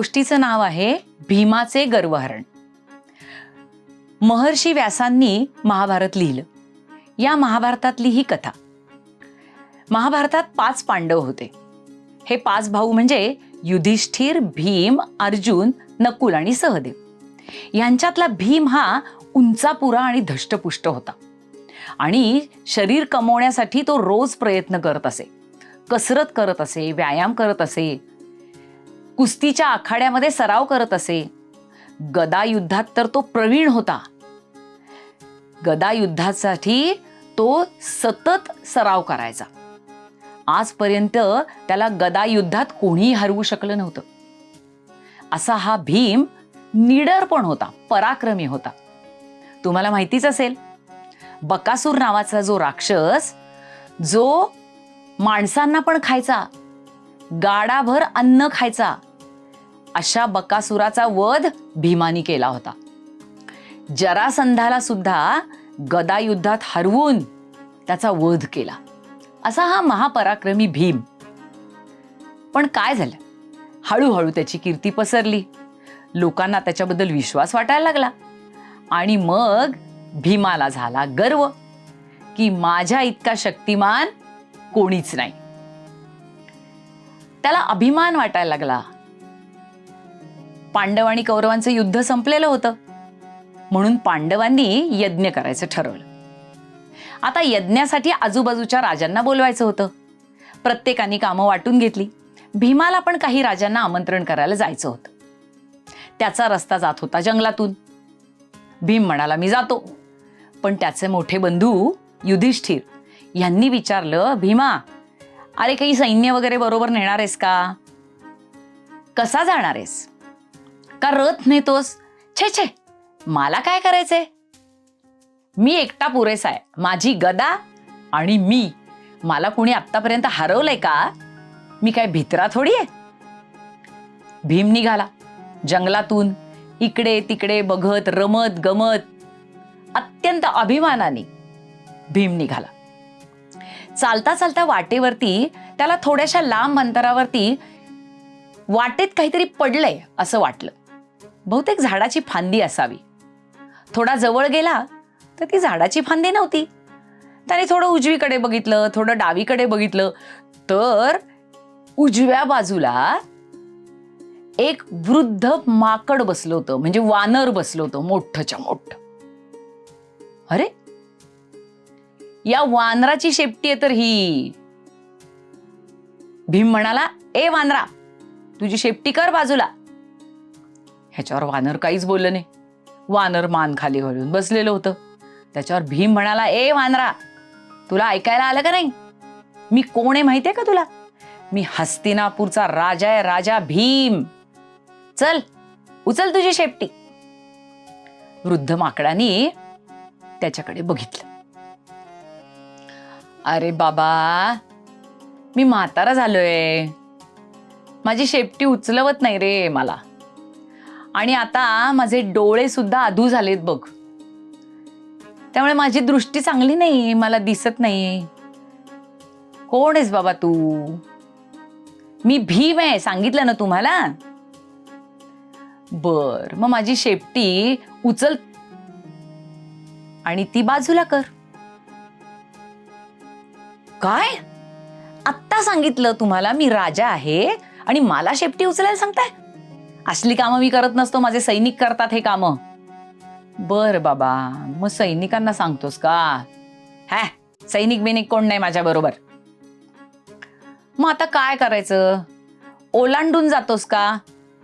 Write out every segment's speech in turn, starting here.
गोष्टीचं नाव आहे भीमाचे गर्वहरण. महर्षी व्यासांनी महाभारत लिहिलं. या महाभारतातली ही कथा. महाभारतात पाच पांडव होते. हे पाच भाऊ म्हणजे युधिष्ठिर भीम अर्जुन नकुल आणि सहदेव. यांच्यातला भीम हा उंचापुरा आणि धष्टपुष्ट होता. आणि शरीर कमवण्यासाठी तो रोज प्रयत्न करत असे. कसरत करत असे व्यायाम करत असे कुस्तीच्या आखाड्यामध्ये सराव करत असे. गदायुद्धात तर तो प्रवीण होता. गदायुद्धासाठी तो सतत सराव करायचा. आजपर्यंत त्याला गदायुद्धात कोणीही हरवू शकलं नव्हतं. असा हा भीम निडर पण होता पराक्रमी होता. तुम्हाला माहितीच असेल बकासूर नावाचा जो राक्षस जो माणसांना पण खायचा गाडाभर अन्न खायचा अशा बकासुराचा वध भीमानी केला होता. जरासंधाला सुद्धा गदायुद्धात हरवून त्याचा वध केला. असा हा महापराक्रमी भीम. पण काय झालं? हळूहळू त्याची कीर्ती पसरली. लोकांना त्याच्याबद्दल विश्वास वाटायला लागला. आणि मग भीमाला झाला गर्व की माझ्या इतका शक्तिमान कोणीच नाही. त्याला अभिमान वाटायला लागला. पांडव आणि कौरवांचं युद्ध संपलेलं होतं. म्हणून पांडवांनी यज्ञ करायचं ठरवलं. आता यज्ञासाठी आजूबाजूच्या राजांना बोलवायचं होतं. प्रत्येकाने कामं वाटून घेतली. भीमाला पण काही राजांना आमंत्रण करायला जायचं होतं. त्याचा रस्ता जात होता जंगलातून. भीम म्हणाला मी जातो. पण त्याचे मोठे बंधू युधिष्ठिर यांनी विचारलं भीमा अरे काही सैन्य वगैरे बरोबर नेणार आहेस का? कसा जाणार आहेस? का रथ नेतोस छे छे मला काय करायचंय? मी एकटा पुरेसा आहे. माझी गदा आणि मी. मला कुणी आत्तापर्यंत हरवलंय का? मी काय भित्रा थोडी आहे? भीम निघाला. जंगलातून इकडे तिकडे बघत रमत गमत अत्यंत अभिमानाने भीम निघाला. चालता चालता वाटेवरती त्याला थोड्याशा लांब अंतरावरती वाटेत काहीतरी पडलंय असं वाटलं. बहुतेक झाडाची फांदी असावी. थोडा जवळ गेला तर ती झाडाची फांदी नव्हती. त्याने थोडं उजवीकडे बघितलं थोडं डावीकडे बघितलं तर उजव्या बाजूला एक वृद्ध माकड बसलं होतं म्हणजे वानर बसलं होतं मोठच्या मोठ. अरे! या वानराची शेपटी आहे तर ही. भीम म्हणाला ए वानरा तुझी शेपटी कर बाजूला. ह्याच्यावर वानर काहीच बोललं नाही. वानर मान खाली घालून बसलेलं होतं. त्याच्यावर भीम म्हणाला ए वानरा तुला ऐकायला आलं का नाही? मी कोण आहे माहितीये का तुला? मी हस्तिनापूरचा राजा आहे राजा भीम. चल उचल तुझी शेपटी. वृद्ध माकडाने त्याच्याकडे बघितलं. अरे बाबा मी म्हातारा झालोय. माझी शेपटी उचलवत नाही रे मला. आणि आता माझे डोळे सुद्धा अधू झालेत बघ. त्यामुळे माझी दृष्टी चांगली नाही मला दिसत नाही कोण आहेस बाबा तू? मी भीम आहे सांगितलं ना तुम्हाला? बर मग माझी शेपटी उचल. आणि ती बाजूला कर. काय? आत्ता सांगितलं तुम्हाला मी राजा आहे आणि मला शेपटी उचलायला सांगताय? असली कामं मी करत नसतो माझे सैनिक करतात हे कामं. बर बाबा मग सैनिकांना सांगतोस का? हॅ? सैनिक बिनिक कोण नाही माझ्या बरोबर? मग आता काय करायचं? ओलांडून जातोस का?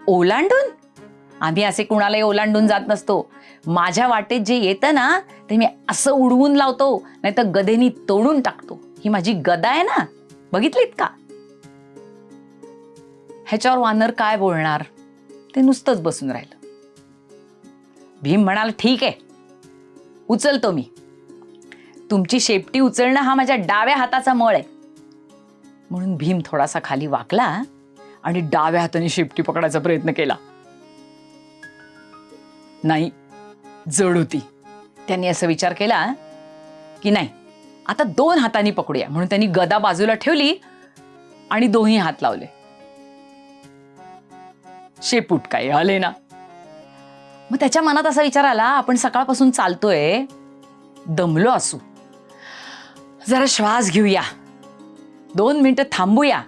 ओलांडून? आम्ही असे कुणालाही ओलांडून जात नसतो. माझ्या वाटेत जे येतं ना ते मी असं उडवून लावतो नाही तर गदेनी तोडून टाकतो. ही माझी गदा आहे ना? बघितलीत का? ह्याच्यावर वानर काय बोलणार? ते नुसतंच बसून राहिलं. भीम म्हणाल ठीक आहे उचलतो मी. तुमची शेपटी उचलणं हा माझ्या डाव्या हाताचा मळ आहे. म्हणून भीम थोडासा खाली वाकला आणि डाव्या हाताने शेपटी पकडायचा प्रयत्न केला. नाही जड होती. त्यांनी असा विचार केला की नाही आता दोन हातांनी पकडूया. म्हणून त्यांनी गदा बाजूला ठेवली आणि दोन्ही हात लावले. शेपूट काय आले ना. मग त्याच्या मनात असा विचार आला आपण सकाळपासून चालतोय दमलो असू. जरा श्वास घेऊया. दोन मिनटं थांबूया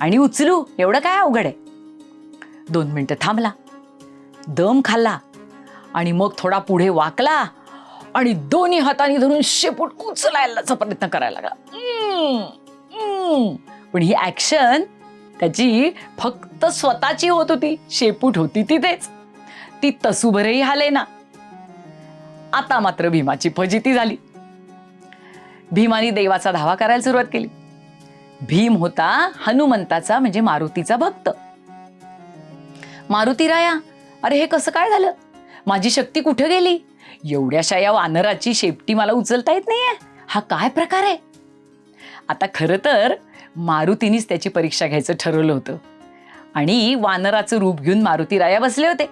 आणि उचलू एवढं काय अवघड आहे? दोन मिनटं थांबला दम खाल्ला आणि मग थोडा पुढे वाकला आणि दोन्ही हाताने धरून शेपूट उचलायलाचा प्रयत्न करायला लागला. पण ही ॲक्शन त्याची फक्त स्वतःची होत होती. शेपूट होती तिथेच. ती तसूभरही हाले ना आता मात्र भीमाची फजिती झाली. भीमाने देवाचा धावा करायला सुरुवात केली. भीम होता हनुमंताचा म्हणजे मारुतीचा भक्त. मारुती राया अरे हे कसं काय झालं? माझी शक्ती कुठे गेली? एवढ्याशा या वानराची शेपटी मला उचलता येत नाहीये. हा काय प्रकार आहे? आता खरं तर मारुतीनीच त्याची परीक्षा घ्यायचं ठरवलं होतं. आणि वानराचं रूप घेऊन मारुती राया बसले होते.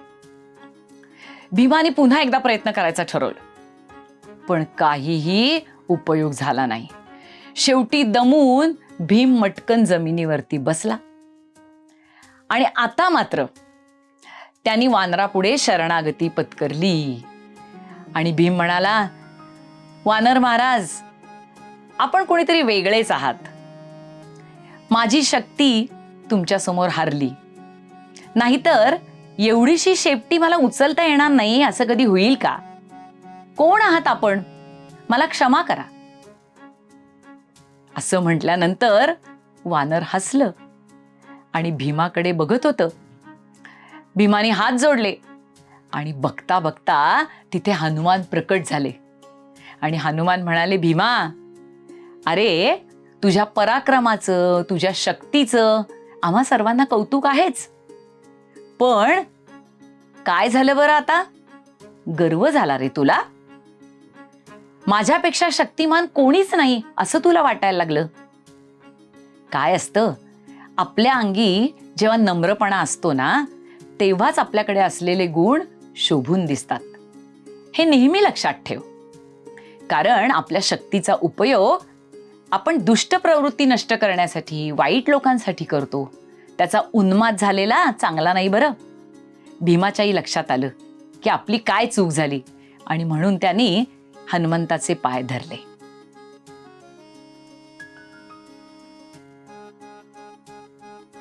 भीमाने पुन्हा एकदा प्रयत्न करायचा ठरवलं. पण काहीही उपयोग झाला नाही. शेवटी दमून भीम मटकन जमिनीवरती बसला. आणि आता मात्र त्यांनी वानरापुढे शरणागती पत्करली. आणि भीम म्हणाला वानर महाराज आपण कोणीतरी वेगळेच आहात. माझी शक्ती तुमच्यासमोर हारली. नाहीतर एवढीशी शेपटी मला उचलता येणार नाही असं कधी होईल का? कोण आहात आपण? मला क्षमा करा. असं म्हटल्यानंतर वानर हसलं आणि भीमाकडे बघत होतं. भीमाने हात जोडले आणि बघता बघता तिथे हनुमान प्रकट झाले. आणि हनुमान म्हणाले भीमा अरे तुझ्या पराक्रमाचं तुझ्या शक्तीचं. आम्हा सर्वांना कौतुक आहेच. पण काय झालं बरं आता? गर्व झाला रे तुला. माझ्यापेक्षा शक्तिमान कोणीच नाही असं तुला वाटायला लागलं. काय असतं? आपल्या अंगी जेव्हा नम्रपणा असतो ना तेव्हाच आपल्याकडे असलेले गुण शोभून दिसतात. हे नेहमी लक्षात ठेव. कारण आपल्या शक्तीचा उपयोग आपण दुष्ट प्रवृत्ती नष्ट करण्यासाठी वाईट लोकांसाठी करतो. त्याचा उन्माद झालेला चांगला नाही बरं. भीमाच्याही लक्षात आलं की आपली काय चूक झाली आणि म्हणून त्यांनी हनुमंताचे पाय धरले.